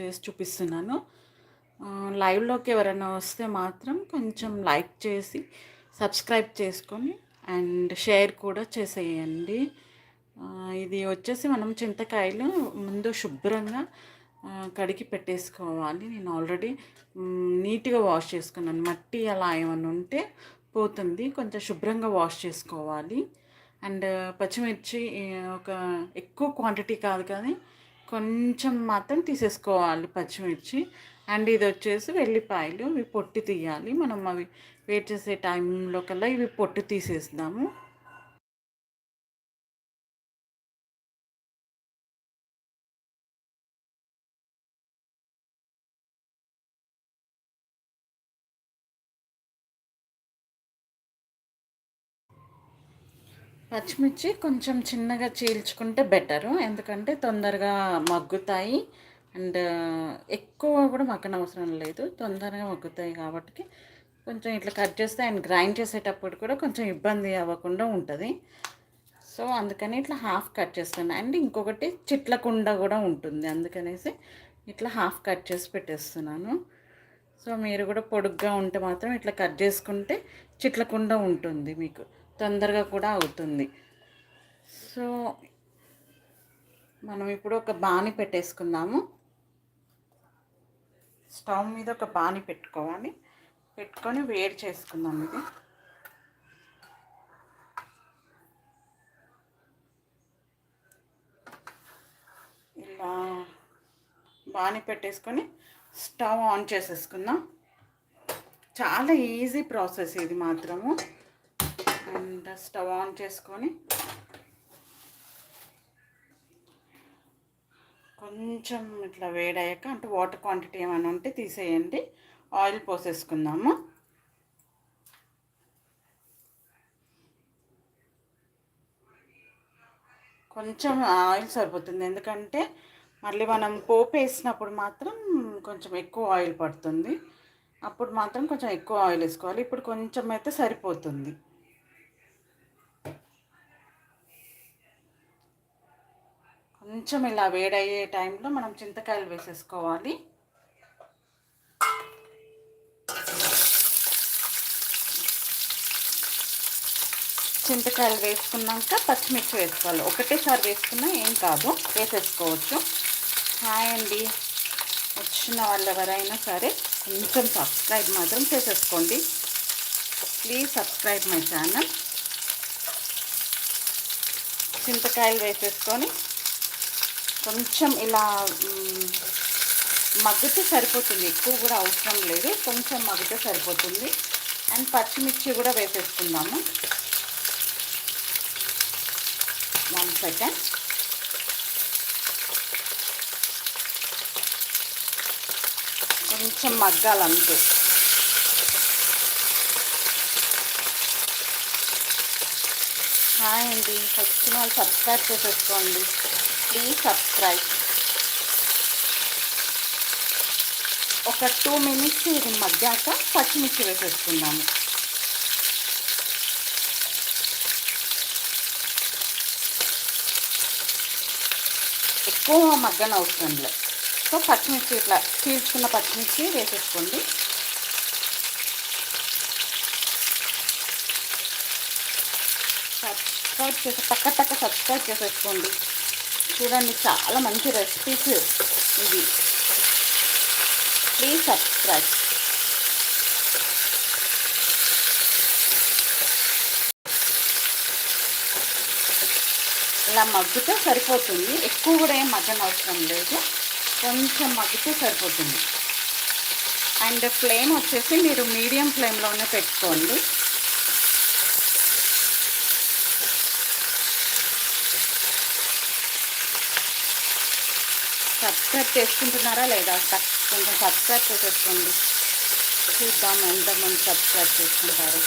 చేసి చూపిస్తున్నాను. లైవ్లోకి ఎవరైనా వస్తే మాత్రం కొంచెం లైక్ చేసి సబ్స్క్రైబ్ చేసుకొని అండ్ షేర్ కూడా చేసేయండి. ఇది వచ్చేసి మనం చింతకాయలు ముందు శుభ్రంగా కడిగి పెట్టేసుకోవాలి. నేను ఆల్రెడీ నీట్గా వాష్ చేసుకున్నాను. మట్టి అలా ఏమైనా ఉంటే పోతుంది. కొంచెం శుభ్రంగా వాష్ చేసుకోవాలి. అండ్ పచ్చిమిర్చి ఒక ఎక్కువ క్వాంటిటీ కాదు కానీ కొంచెం మాత్రం తీసేసుకోవాలి పచ్చిమిర్చి. అండ్ ఇది వచ్చేసి వెల్లిపాయలు ఇవి పొట్టి తీయాలి. మనం అవి వేట్ చేసే టైంలో కల్లా ఇవి పొట్టు తీసేద్దాము పచ్చిమిర్చి కొంచెం చిన్నగా చీల్చుకుంటే బెటరు. ఎందుకంటే తొందరగా మగ్గుతాయి. అండ్ ఎక్కువ కూడా మగ్గన అవసరం లేదు. తొందరగా మగ్గుతాయి కాబట్టి కొంచెం ఇట్లా కట్ చేస్తే అండ్ గ్రైండ్ చేసేటప్పుడు కూడా కొంచెం ఇబ్బంది అవ్వకుండా ఉంటుంది. సో అందుకని ఇట్లా హాఫ్ కట్ చేస్తాను. అండ్ ఇంకొకటి చిట్లకుండ కూడా ఉంటుంది. అందుకనేసి ఇట్లా హాఫ్ కట్ చేసి పెట్టేస్తున్నాను. సో మీరు కూడా పొడుగ్గా ఉంటే మాత్రం ఇట్లా కట్ చేసుకుంటే చిట్లకుండ ఉంటుంది మీకు. తొందరగా కూడా అవుతుంది. సో మనం ఇప్పుడు ఒక బాణి పెట్టేసుకుందాము. స్టవ్ మీద ఒక బాణి పెట్టుకోవాలి. పెట్టుకొని వేడి చేసుకుందాం ఇది. ఇలా బాణి పెట్టేసుకొని స్టవ్ ఆన్ చేసేసుకుందాం. చాలా ఈజీ ప్రాసెస్ ఇది మాత్రము. స్టవ్ ఆన్ చేసుకొని కొంచెం ఇట్లా వేడయ్యాక అంటే వాటర్ క్వాంటిటీ ఏమైనా ఉంటే తీసేయండి. ఆయిల్ పోసేసుకుందాము. కొంచెం ఆయిల్ సరిపోతుంది. ఎందుకంటే మళ్ళీ మనం పోపు వేసినప్పుడు మాత్రం కొంచెం ఎక్కువ ఆయిల్ పడుతుంది. అప్పుడు మాత్రం కొంచెం ఎక్కువ ఆయిల్ వేసుకోవాలి. ఇప్పుడు కొంచెం అయితే సరిపోతుంది. కొంచెం ఇలా వేడయ్యే టైంలో మనం చింతకాయలు వేసేసుకోవాలి. చింతకాయలు వేసుకున్నాక పచ్చిమిర్చి వేసుకోవాలి. ఒకటేసారి వేసుకున్నా ఏం కాదు వేసేసుకోవచ్చు. హాయ్ అండి. వచ్చిన వాళ్ళు ఎవరైనా సరే కొంచెం సబ్స్క్రైబ్ మాత్రం చేసేసుకోండి. Please subscribe my channel. చింతకాయలు వేసేసుకొని కొంచెం ఇలా మగ్గితే సరిపోతుంది. ఎక్కువ కూడా అవసరం లేదు. కొంచెం మగ్గితే సరిపోతుంది. అండ్ పచ్చిమిర్చి కూడా వేసేసుకుందాము. వన్ సెకండ్ కొంచెం మగ్గాలంతే. హాయ్ అండి. వచ్చిన వాళ్ళు సబ్స్క్రైబ్ చేసేసుకోండి. ప్లీజ్ సబ్స్క్రైబ్ ఒక టూ మినిట్స్ ఇది మగ్గాక పచ్చిమిర్చి వేసేసుకుందాము. ఎక్కువ మగ్గన అవసరం లేదు సో పచ్చిమిర్చి ఇట్లా చీల్చుకున్న పచ్చిమిర్చి వేసేసుకోండి. సబ్స్క్రైబ్ చేసి టక్క టక్క సబ్స్క్రైబ్ చేసేసుకోండి. చూడండి చాలా మంచి రెసిపీస్ ఇవి. ప్లీజ్ సబ్స్క్రైబ్ ఇలా మగ్గితే సరిపోతుంది. ఎక్కువ కూడా ఏం మగ్గన అవసరం లేదు. కొంచెం మగ్గితే సరిపోతుంది. అండ్ ఫ్లేమ్ వచ్చేసి మీరు మీడియం ఫ్లేమ్లోనే పెట్టుకోండి. సబ్స్క్రైబ్ చేసుకుంటున్నారా లేదా కొంచెం సబ్స్క్రైబ్ చేసేసుకోండి. చూద్దాం ఎంతమంది సబ్స్క్రైబ్ చేసుకుంటారు.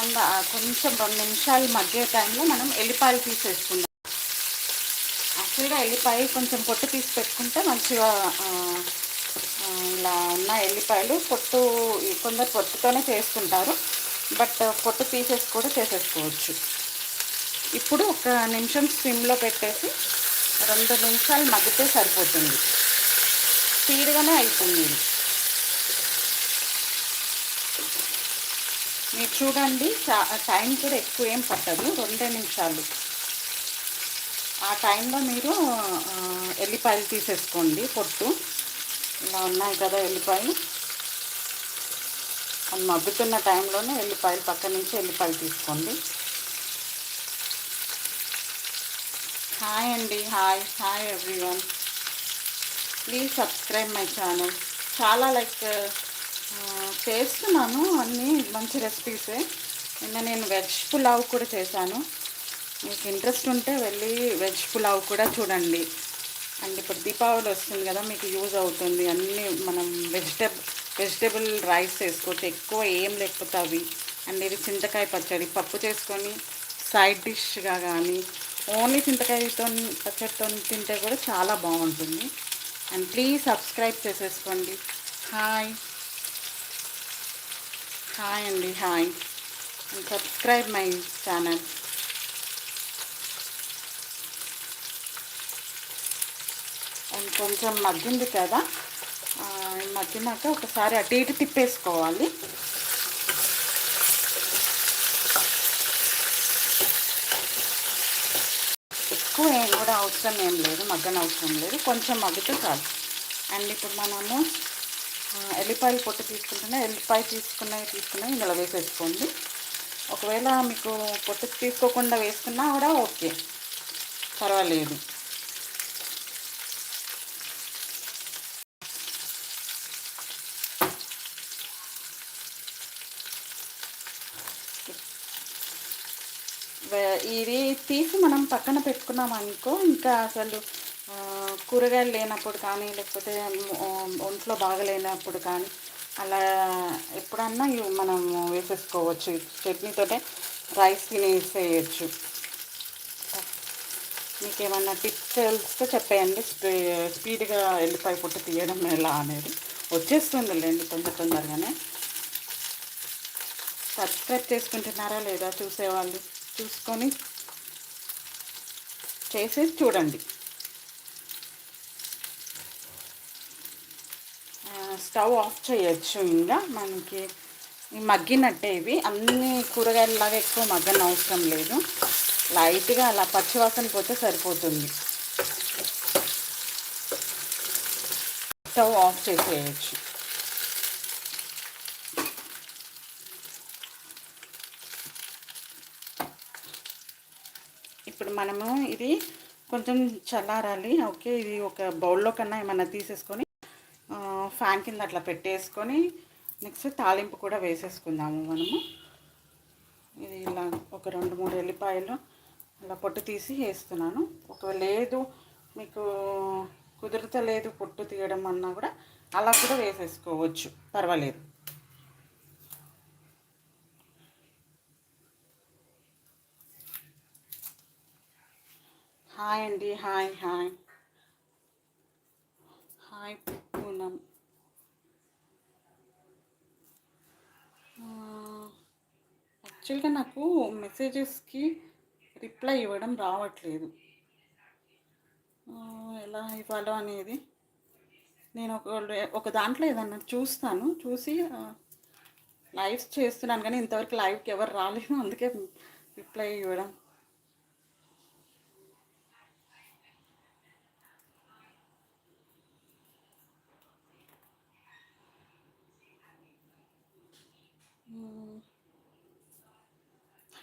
అండ్ కొంచెం రెండు నిమిషాలు మగ్గే టైంలో మనం ఎల్లిపాయలు తీసేసుకుందాం. యాక్చువల్గా ఎల్లిపాయ కొంచెం పొట్టు తీసి పెట్టుకుంటే మంచిగా ఇలా ఉన్న ఎల్లిపాయలు పొట్టు కొందరు పొట్టుతోనే చేసుకుంటారు బట్ పొట్టు తీసేసి కూడా చేసేసుకోవచ్చు. ఇప్పుడు ఒక నిమిషం స్విమ్లో పెట్టేసి రెండు నిమిషాలు మగ్గితే సరిపోతుంది. స్పీడ్గానే అవుతుంది ఇది. మీరు చూడండి టైం కూడా ఎక్కువ ఏం పట్టదు. రెండే నిమిషాలు. ఆ టైంలో మీరు ఎల్లిపాయలు తీసేసుకోండి పొట్టు. ఇలా ఉన్నాయి కదా ఎల్లిపాయలు. అది మగ్గుతున్న టైంలోనే ఎల్లిపాయలు పక్క నుంచి ఎల్లిపాయలు తీసుకోండి. హాయ్ అండి hi hi everyone. Please subscribe my channel. చాలా లైక్ చేస్తున్నాను అన్నీ మంచి రెసిపీసే. నిన్న నేను వెజ్ పులావ్ కూడా చేశాను. మీకు ఇంట్రెస్ట్ ఉంటే వెళ్ళి వెజ్ పులావ్ కూడా చూడండి. అండ్ ఇప్పుడు దీపావళి వస్తుంది కదా మీకు యూజ్ అవుతుంది. అన్నీ మనం వెజిటబుల్ వెజిటబుల్ రైస్ వేసుకోవచ్చు. ఎక్కువ ఏం లేకపోతే అవి. అండ్ ఇది చింతకాయ పచ్చడి. పప్పు చేసుకొని సైడ్ డిష్గా కానీ ఓన్లీ చింతకాయతో పచ్చడితో తింటే కూడా చాలా బాగుంటుంది. అండ్ ప్లీజ్ సబ్స్క్రైబ్ చేసేసుకోండి. హాయ్. హాయ్ అండి hi. And subscribe my channel. కొంచెం మగ్గింది కదా. మగ్గినాక ఒకసారి అటు ఇటు తిప్పేసుకోవాలి. ఎక్కువ ఏం కూడా అవసరం ఏం లేదు మగ్గన అవసరం లేదు. కొంచెం మగ్గితే చాలు. అండ్ ఇప్పుడు మనము ఎల్లిపాయలు పొట్టు తీసుకుంటున్నా ఎల్లిపాయ తీసుకున్నవి తీసుకున్నవి ఇందులో వేసేసుకోండి. ఒకవేళ మీకు పొట్టు తీసుకోకుండా వేసుకున్నా కూడా ఓకే. పర్వాలేదు. ఇది తీసి మనం పక్కన పెట్టుకున్నాం అనుకో ఇంకా అసలు కూరగాయలు లేనప్పుడు కానీ లేకపోతే ఒంట్లో బాగలేనప్పుడు కానీ అలా ఎప్పుడన్నా ఇవి మనం వేసేసుకోవచ్చు. చట్నీతోటే రైస్ తినేసేయచ్చు. మీకు ఏమన్నా టిప్స్ తెలిస్తే చెప్పేయండి. స్పీ స్పీడ్గా ఎల్లిపాయ పొట్టు తీయడం ఎలా అనేది. వచ్చేస్తుందిలేండి తొందర తొందరగానే. సబ్స్క్రైబ్ చేసుకుంటున్నారా లేదా చూసేవాళ్ళు? చూసుకొని చేసి చూడండి. స్టవ్ ఆఫ్ చేయొచ్చు ఇంకా. మనకి మగ్గినట్టే ఇవి. అన్ని కూరగాయలలాగా ఎక్కువ మగ్గన అవసరం లేదు. లైట్గా అలా పచ్చివాసన పోతే సరిపోతుంది. స్టవ్ ఆఫ్ చేసేయచ్చు ఇప్పుడు మనము ఇది కొంచెం చల్లారాలి. ఓకే ఇది ఒక బౌల్లో కన్నా ఏమన్నా తీసేసుకొని ఫ్యాన్ కింద అట్లా పెట్టేసుకొని నెక్స్ట్ తాలింపు కూడా వేసేసుకుందాము మనము. ఇది ఇలా ఒక రెండు మూడు ఎల్లిపాయలు ఇలా పొట్టు తీసి వేస్తున్నాను. ఒకవేళ లేదు మీకు కుదురుతలేదు పొట్టు తీయడం అన్నా కూడా అలా కూడా వేసేసుకోవచ్చు. పర్వాలేదు. హాయ్ అండి హాయ్ హాయ్ హాయ్ పూనం యాక్చువల్గా నాకు మెసేజెస్కి రిప్లై ఇవ్వడం రావట్లేదు. ఎలా ఇవ్వాలో అనేది నేను ఒక ఒక దాంట్లో ఏదన్నా చూస్తాను. చూసి లైవ్స్ చేస్తున్నాను కానీ ఇంతవరకు లైవ్కి ఎవరు రాలేదు. అందుకే రిప్లై ఇవ్వడం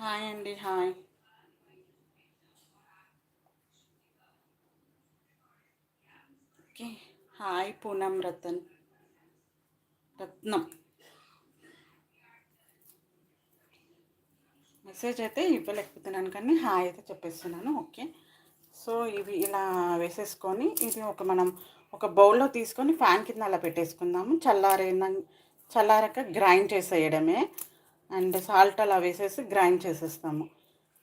హాయ్ అండి hi okay hi Poonam Ratan Ratnam message అయితే ఇవ్వలేకపోతున్నాను కానీ హాయ్ అయితే చెప్పేస్తున్నాను ఓకే సో ఇవి ఇలా వేసేసుకొని ఇది ఒక మనం ఒక బౌల్లో తీసుకొని ఫ్యాన్ కింద అలా పెట్టేసుకుందాము. చల్లారిన చల్లారక గ్రైండ్ చేసేయడమే. అండ్ సాల్ట్ అలా వేసేసి గ్రైండ్ చేసేస్తాము.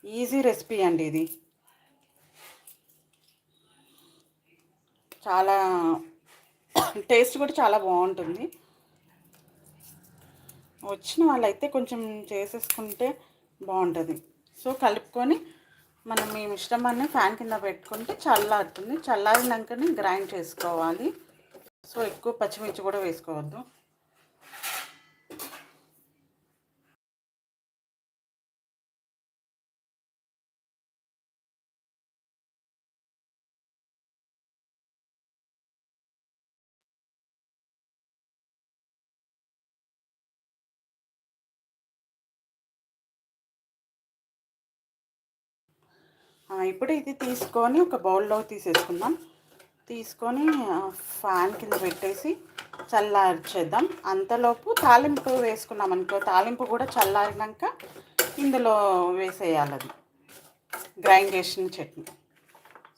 ఈజీ రెసిపీ అండి ఇది. చాలా టేస్ట్ కూడా చాలా బాగుంటుంది. వచ్చిన వాళ్ళైతే కొంచెం చేసేసుకుంటే బాగుంటుంది. సో కలుపుకొని మనం మీ మిశ్రమాన్ని ఫ్యాన్ కింద పెట్టుకుంటే చల్లారుతుంది. చల్లారినాకనే గ్రైండ్ చేసుకోవాలి. సో ఎక్కువ పచ్చిమిర్చి కూడా వేసుకోవద్దు. ఇప్పుడు ఇది తీసుకొని ఒక బౌల్లో తీసేసుకుందాం. తీసుకొని ఫ్యాన్ కింద పెట్టేసి చల్లార్చేద్దాం. అంతలోపు తాలింపు వేసుకున్నాం అనుకో తాలింపు కూడా చల్లారినాక ఇందులో వేసేయాలి అది. గ్రైండ్ చేసిన చట్నీ.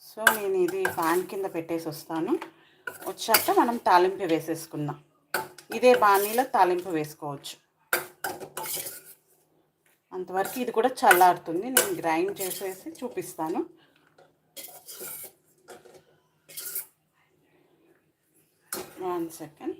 సో నేను ఇది ఫ్యాన్ కింద పెట్టేసి వస్తాను. వచ్చాక మనం తాలింపు వేసేసుకుందాం. ఇదే బాణీలో తాలింపు వేసుకోవచ్చు. అంతవరకు ఇది కూడా చల్లారుతుంది. నేను గ్రైండ్ చేసేసి చూపిస్తాను. వన్ సెకండ్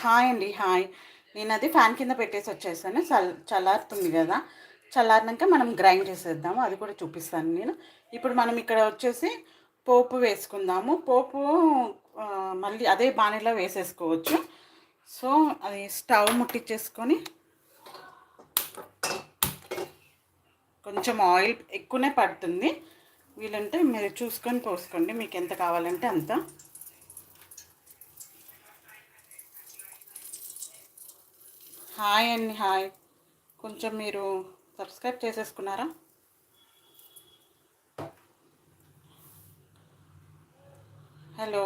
హాయ్ అండి హాయ్. నేను అది ఫ్యాన్ కింద పెట్టేసి వచ్చేసాను. చల్ చల్లారుతుంది కదా. చల్లారినాక మనం గ్రైండ్ చేసేద్దాము. అది కూడా చూపిస్తాను నేను. ఇప్పుడు మనం ఇక్కడ వచ్చేసి పోపు వేసుకుందాము. పోపు మళ్ళీ అదే బాణీలో వేసేసుకోవచ్చు. సో అది స్టవ్ ముట్టించేసుకొని కొంచెం ఆయిల్ ఎక్కువనే పడుతుంది. వీలుంటే మీరు చూసుకొని పోసుకోండి. మీకు ఎంత కావాలంటే అంత. హాయ్ అండి హాయ్. కొంచెం మీరు subscribe చేసేసుకున్నారా? Hello.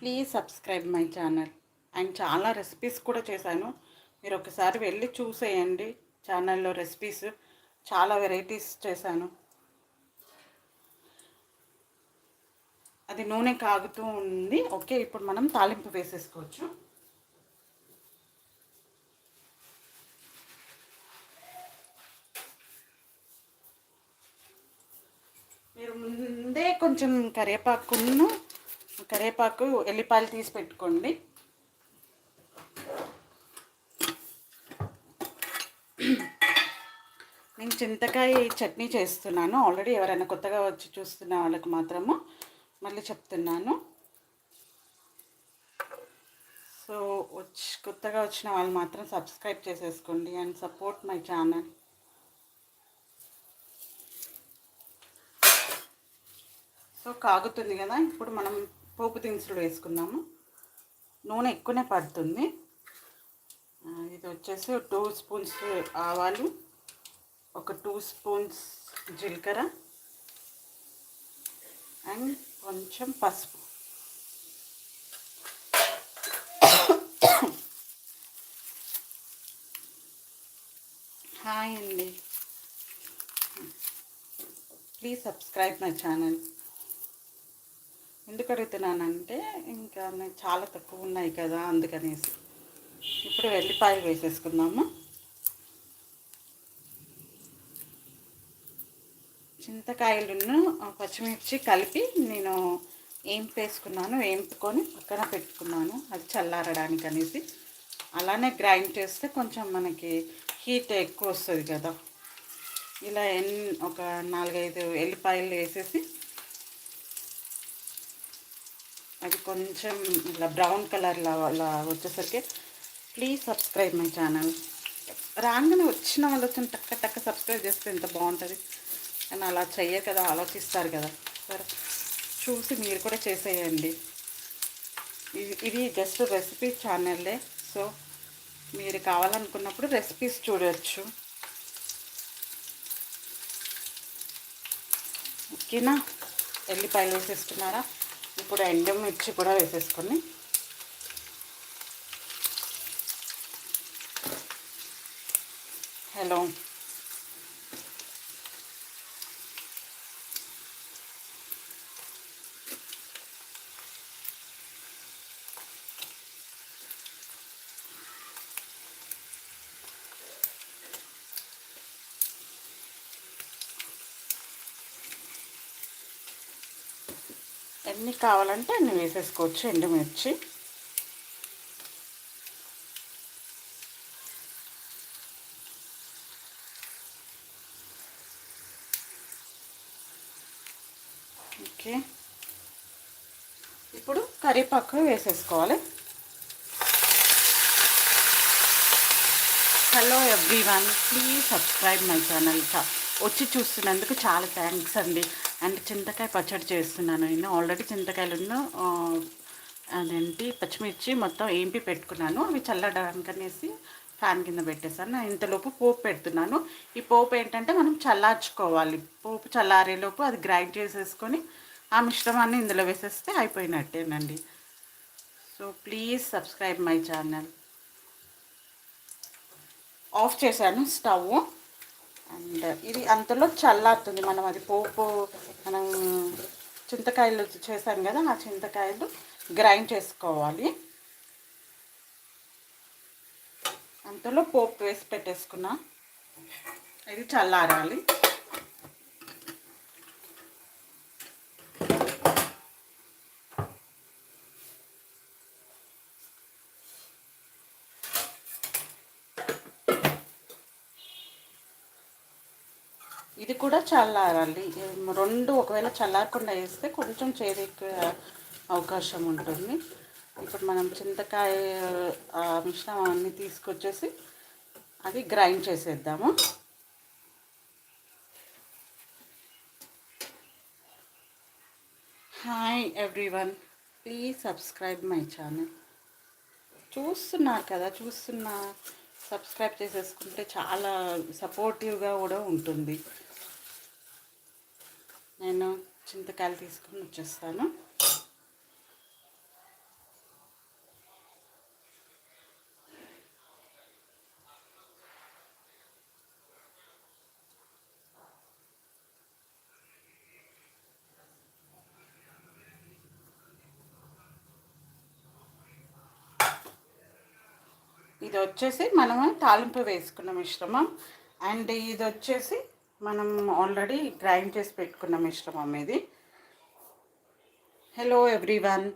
Please subscribe my channel. And చాలా రెసిపీస్ కూడా చేశాను. మీరు ఒకసారి వెళ్ళి చూసేయండి ఛానల్లో రెసిపీస్. చాలా వెరైటీస్ చేశాను. అది నూనె కాగుతూ ఉంది. ఓకే ఇప్పుడు మనం తాలింపు వేసేసుకోవచ్చు మీరు ముందే కొంచెం కరివేపాకును కరివేపాకు ఎల్లిపాయలు తీసి పెట్టుకోండి. నేను చింతకాయ చట్నీ చేస్తున్నాను. ఆల్రెడీ ఎవరైనా కొత్తగా వచ్చి చూస్తున్న వాళ్ళకి మాత్రము మళ్ళీ చెప్తున్నాను. సో వచ్చి కొత్తగా వచ్చిన వాళ్ళు మాత్రం సబ్స్క్రైబ్ చేసేసుకోండి and support my channel so కాగుతుంది కదా ఇప్పుడు మనం పోపు దినుసులు వేసుకుందాము. నూనె ఎక్కువనే పడుతుంది. ఇది వచ్చేసి టూ స్పూన్స్ ఆవాలు ఒక టూ స్పూన్స్ జీలకర్ర అండ్ కొంచెం పసుపు. హాయ్ అండి. Please subscribe my channel. ఎందుకు అడుగుతున్నానంటే ఇంకా చాలా తక్కువ ఉన్నాయి కదా అందుకనేసి. ఇప్పుడు వెల్లిపాయలు వేసేసుకుందాము. చింతకాయలను పచ్చిమిర్చి కలిపి నేను ఏం వేసుకున్నాను వేంపుకొని పక్కన పెట్టుకున్నాను అది చల్లారడానికి అనేసి. అలానే గ్రైండ్ చేస్తే కొంచెం మనకి హీట్ ఎక్కువ వస్తుంది కదా. ఇలా ఎన్ ఒక నాలుగైదు ఎల్లిపాయలు వేసేసి అది కొంచెం ఇలా బ్రౌన్ కలర్లో అలా వచ్చేసరికి ప్లీజ్ సబ్స్క్రైబ్ మై ఛానల్. రాగానే వచ్చిన వాళ్ళు వచ్చిన టక్క టక్క సబ్స్క్రైబ్ చేస్తే ఎంత బాగుంటుంది. కానీ అలా చెయ్యరు కదా ఆలోచిస్తారు కదా. సరే చూసి మీరు కూడా చేసేయండి. ఇది ఇది జస్ట్ రెసిపీ ఛానల్లే సో మీరు కావాలనుకున్నప్పుడు రెసిపీస్ చూడవచ్చు ఓకేనా? ఎల్లిపాయలు వేసేస్తున్నారా? ఇప్పుడు ఎండుమిర్చి కూడా వేసేసుకొని హలో ఎన్ని కావాలంటే అన్ని వేసేసుకోవచ్చు ఎండుమిర్చి. ఓకే. ఇప్పుడు కరివేపాకు వేసేసుకోవాలి. Hello everyone please subscribe my channel వచ్చి చూస్తున్నందుకు చాలా థ్యాంక్స్ అండి. అండ్ చింతకాయ పచ్చడి చేస్తున్నాను. నేను ఆల్రెడీ చింతకాయలు అదేంటి పచ్చిమిర్చి మొత్తం ఏంపి పెట్టుకున్నాను. అవి చల్లడానికి అనేసి ఫ్యాన్ కింద పెట్టేసాను ఇంతలోపు పోపు పెడుతున్నాను. ఈ పోపు ఏంటంటే మనం చల్లార్చుకోవాలి. పోపు చల్లారేలోపు అది గ్రైండ్ చేసేసుకొని ఆ మిశ్రమాన్ని ఇందులో వేసేస్తే అయిపోయినట్టేనండి. So please subscribe my channel. Off చేశాను స్టవ్ అండ్ ఇది అంతలో చల్లారుతుంది. మనం అది పోపు మనం చింతకాయలు చేసాం కదా ఆ చింతకాయలు గ్రైండ్ చేసుకోవాలి. అంతలో పోపు వేసి పెట్టేసుకున్నా. ఇది చల్లారాలి. ఇది కూడా చల్లారాలి. రెండు ఒకవేళ చల్లారకుండా వేస్తే కొంచెం చేరికే అవకాశం ఉంటుంది. ఇప్పుడు మనం చింతకాయ మిశ్రమాన్ని తీసుకొచ్చేసి అది గ్రైండ్ చేసేద్దాము. Hi everyone please subscribe my channel చూస్తున్నారు కదా చూస్తున్నా. సబ్స్క్రైబ్ చేసేసుకుంటే చాలా సపోర్టివ్గా కూడా ఉంటుంది. నేను చింతకాయలు తీసుకుని వచ్చేస్తాను. ఇది వచ్చేసి మనము తాలింపు వేసుకున్న మిశ్రమం. అండ్ ఇది వచ్చేసి మనం ఆల్రెడీ గ్రైండ్ చేసి పెట్టుకున్న మిశ్రమం ఇది హలో ఎవ్రీవన్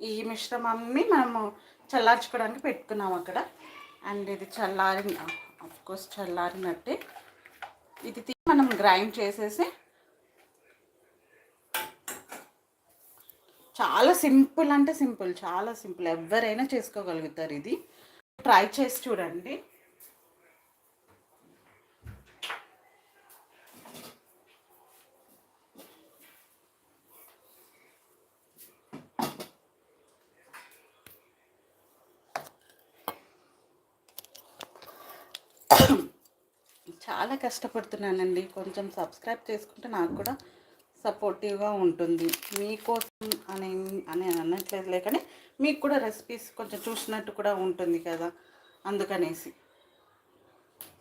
ఈ మిశ్రమాన్ని మనము చల్లార్చుకోవడానికి పెట్టుకున్నాం అక్కడ. అండ్ ఇది చల్లారి కోర్స్ చల్లారినట్టే. ఇది మనం గ్రైండ్ చేసేసి చాలా సింపుల్ అంటే సింపుల్ చాలా సింపుల్. ఎవరైనా చేసుకోగలుగుతారు ఇది. ట్రై చేసి చూడండి. చాలా కష్టపడుతున్నానండి. కొంచెం సబ్స్క్రైబ్ చేసుకుంటే నాకు కూడా సపోర్టివ్గా ఉంటుంది. మీకోసం అని అని అనట్లేదు కానీ మీకు కూడా రెసిపీస్ కొంచెం చూసినట్టు కూడా ఉంటుంది కదా అందుకనేసి.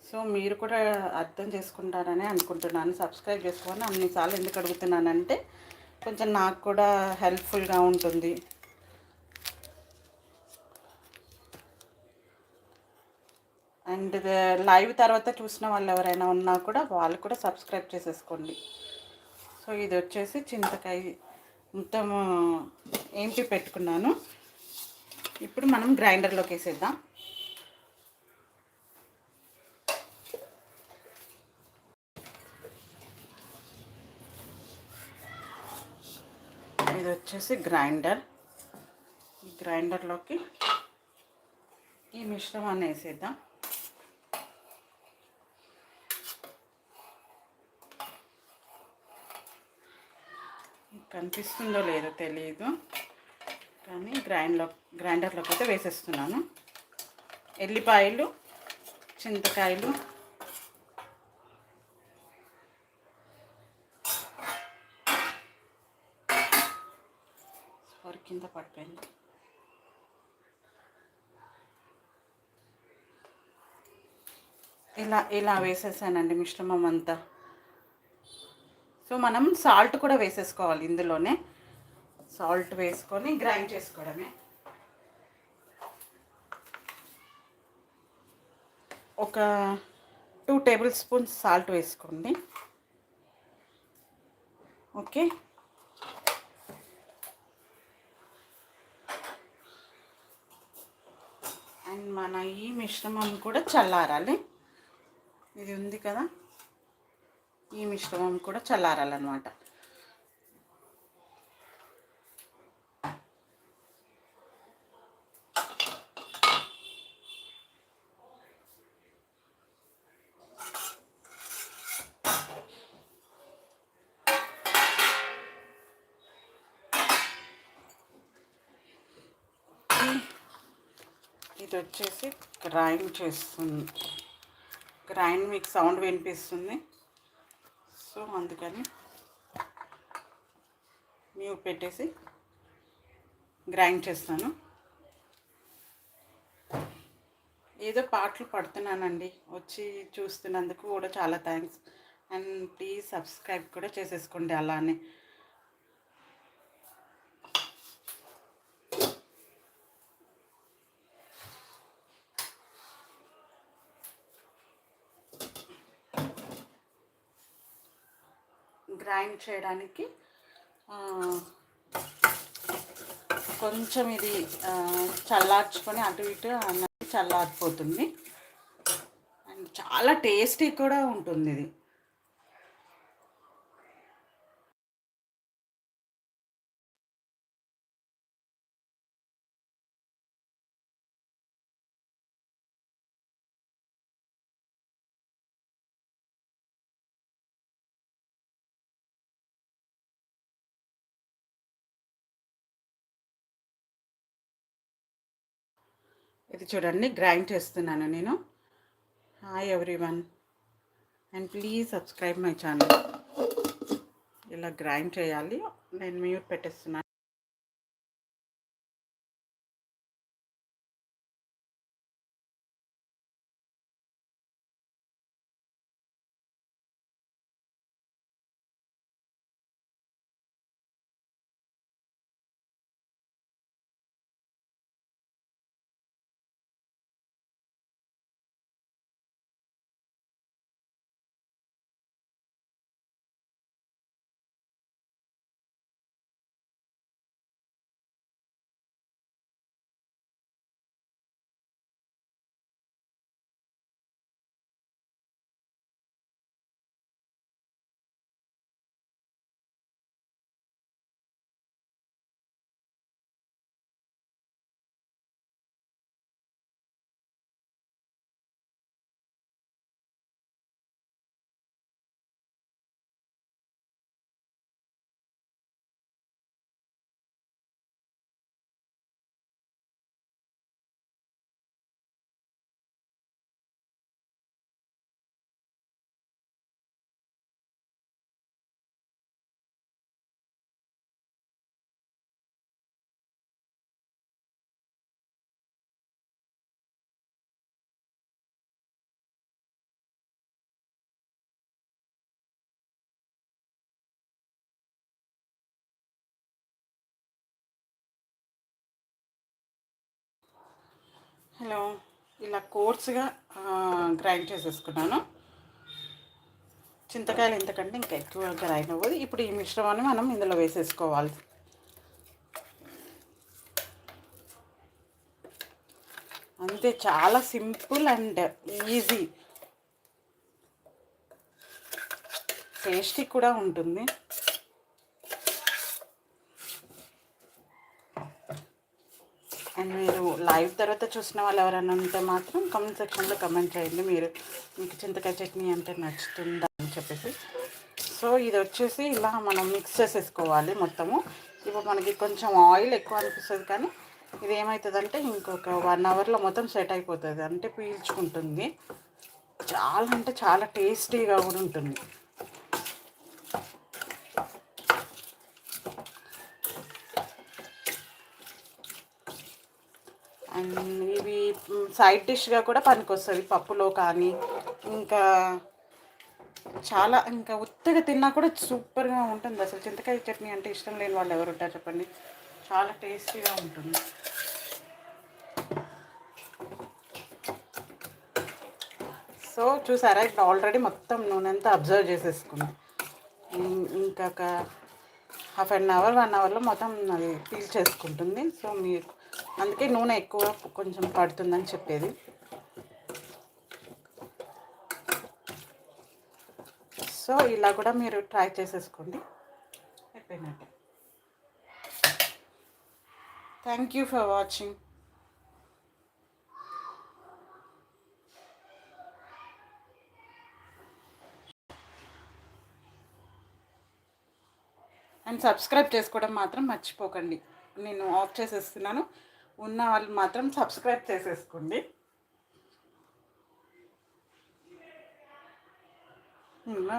సో మీరు కూడా అర్థం చేసుకుంటారని అనుకుంటున్నాను. సబ్స్క్రైబ్ చేసుకోవాలని అన్నిసార్లు ఎందుకు అడుగుతున్నానంటే కొంచెం నాకు కూడా హెల్ప్ఫుల్గా ఉంటుంది. అండ్ లైవ్ తర్వాత చూసిన వాళ్ళు ఎవరైనా ఉన్నా కూడా వాళ్ళు కూడా సబ్స్క్రైబ్ చేసేసుకోండి. సో ఇది వచ్చేసి చింతకాయ మొత్తం ఏంటి పెట్టుకున్నాను. ఇప్పుడు మనం గ్రైండర్లోకి వేసేద్దాం. ఇది వచ్చేసి గ్రైండర్. ఈ గ్రైండర్లోకి ఈ మిశ్రమాన్ని వేసేద్దాం. కనిపిస్తుందో లేదో తెలియదు కానీ గ్రైండ్లో గ్రైండర్లోకి అయితే వేసేస్తున్నాను. ఎల్లిపాయలు చింతకాయలు. స్పర్ కింద పడిపోయింది. ఇలా ఇలా వేసేసానండి మిశ్రమం అంతా. సో మనం సాల్ట్ కూడా వేసేసుకోవాలి ఇందులోనే. సాల్ట్ వేసుకొని గ్రైండ్ చేసుకోవడమే. ఒక టూ టేబుల్ స్పూన్స్ సాల్ట్ వేసుకోండి. ఓకే? అండ్ మన ఈ మిశ్రమం కూడా చల్లారాలి. ఇది ఉంది కదా? ఈ మిశ్రమం కూడా చల్లారాలన్నమాట. ఇది వచ్చేసి గ్రైండ్ చేస్తుంది. గ్రైండ్ మీకు సౌండ్ వినిపిస్తుంది. సో అందుకని మ్యూట్ పెట్టేసి గ్రైండ్ చేస్తాను. ఏదో పాటలు పడుతున్నానండి వచ్చి చూస్తున్నందుకు కూడా చాలా థ్యాంక్స్. అండ్ ప్లీజ్ సబ్స్క్రైబ్ కూడా చేసేసుకోండి అలానే. గ్రైండ్ చేయడానికి కొంచెం ఇది చల్లార్చుకొని అటు ఇటు అన్నది చల్లారిపోతుంది. అండ్ చాలా టేస్టీ కూడా ఉంటుంది ఇది. ఇది చూడండి గ్రైండ్ చేస్తున్నాను నేను. Hi everyone and please subscribe my channel ఇలా గ్రైండ్ చేయాలి. నేను మ్యూట్ పెట్టేస్తున్నాను. హలో ఇలా కోర్స్గా గ్రైండ్ చేసేసుకున్నాను. చింతకాయలు ఎంతకంటే ఇంకా ఎక్కువ గ్రైండ్ అవ్వదు ఇప్పుడు ఈ మిశ్రమాన్ని మనం ఇందులో వేసేసుకోవాలి. అంతే చాలా సింపుల్ అండ్ ఈజీ. టేస్టీ కూడా ఉంటుంది. అండ్ మీరు లైవ్ తర్వాత చూసిన వాళ్ళు ఎవరైనా ఉంటే మాత్రం కమెంట్ సెక్షన్లో కమెంట్ చేయండి. మీరు మీకు చింతకాయ చట్నీ అంటే నచ్చుతుందా అని చెప్పేసి. సో ఇది వచ్చేసి ఇలా మనం మిక్స్ చేసేసుకోవాలి మొత్తము. ఇప్పుడు మనకి కొంచెం ఆయిల్ ఎక్కువ అనిపిస్తుంది కానీ ఇది ఏమవుతుందంటే ఇంకొక వన్ అవర్లో మొత్తం సెట్ అయిపోతుంది. అంటే పీల్చుకుంటుంది. చాలా అంటే చాలా టేస్టీగా కూడా ఉంటుంది. ఇవి సైడ్ డిష్గా కూడా పనికొస్తుంది. పప్పులో కానీ ఇంకా చాలా ఇంకా ఉత్తగా తిన్నా కూడా సూపర్గా ఉంటుంది. అసలు చింతకాయ చట్నీ అంటే ఇష్టం లేని వాళ్ళు ఎవరు ఉంటారు చెప్పండి? చాలా టేస్టీగా ఉంటుంది. సో చూసారా? ఇక్కడ ఆల్రెడీ మొత్తం నూనె అంతా అబ్జర్వ్ చేసేసుకుంది ఇంకొక హాఫ్ అన్ అవర్ వన్ అవర్లో మొత్తం అది పీల్ చేసుకుంటుంది. సో మీరు అందుకే నూనె ఎక్కువ కొంచెం పడుతుందని చెప్పేది. సో ఇలా కూడా మీరు ట్రై చేసేసుకోండి. అయిపోయినట్టు. Thank you for watching and subscribe చేసుకోవడం మాత్రం మర్చిపోకండి. నేను ఆఫ్ చేసేస్తున్నాను. ఉన్న వాళ్ళు మాత్రం సబ్స్క్రైబ్ చేసేసుకోండి. ఇంకా